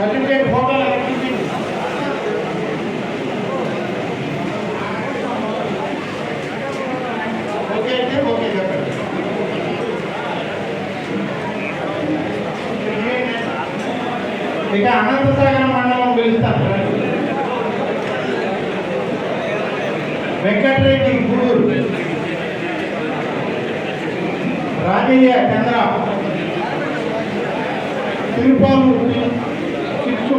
Certificate ఫోటోలు కనిపించింది okay అంటే ఓకే చెప్పండి. ఇక అనంతసాగర్ మండలం పిలుస్తారు. వెంకటరెడ్డి గూడూరు. రాజయ్య చంద్ర. తిరుపాలు చిత్తు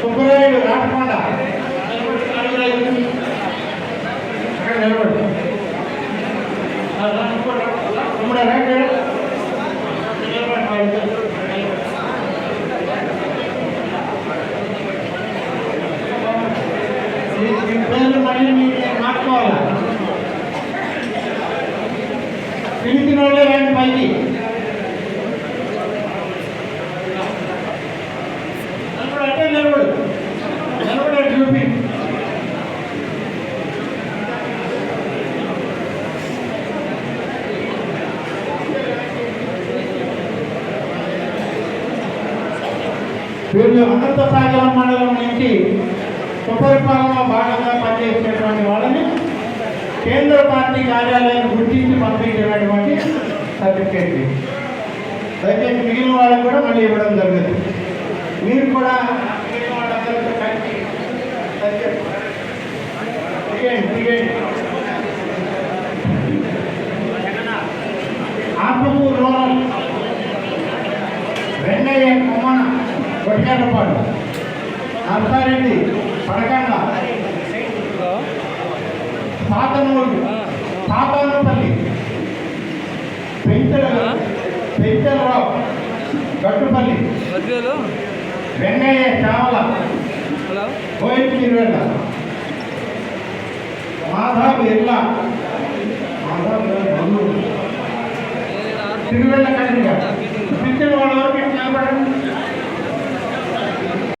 సుబ్బరాయుడు రాటకొండ అక్కడ నిలబడు తమ్ముడా రా ఇక్కడ. నిలబడు. ఈ- ఈ పేర్లు మళ్ళీ మీరు మార్చుకోవాలా పిలిచిన వాళ్ళే రండి పైకి వీళ్ళు అనంత సాగరం మండలం నుంచి ఉపరిపాలనలో భాగంగా పనిచేసేటువంటి వాళ్ళని కేంద్ర పార్టీ కార్యాలయాన్ని గుర్తించి పంపించినటువంటి సర్టిఫికేట్. ఇది. దయచేసి మిగిలిన వాళ్ళకి కూడా మళ్ళీ ఇవ్వడం జరుగుతుంది. మీరు కూడా మిగిలిన వాళ్ళందరితో కలిసి దయచేసి ఆత్మకూరు రూరల్. వెన్నయ్య కొట్టికల్లపాడు నర్సారెడ్డి పడకండ. సాతనూరు సాతానుపల్లి పెంచల పెంచలరావు గట్టుపల్లి. వెన్నయ్య చావల. కోయిల్ తిరువెళ్ళ. మాధవ్ ఇర్లా తిరువెళ్ళ కట్టిగా పిచ్చిన వాళ్ళ వరకు నిలబడండి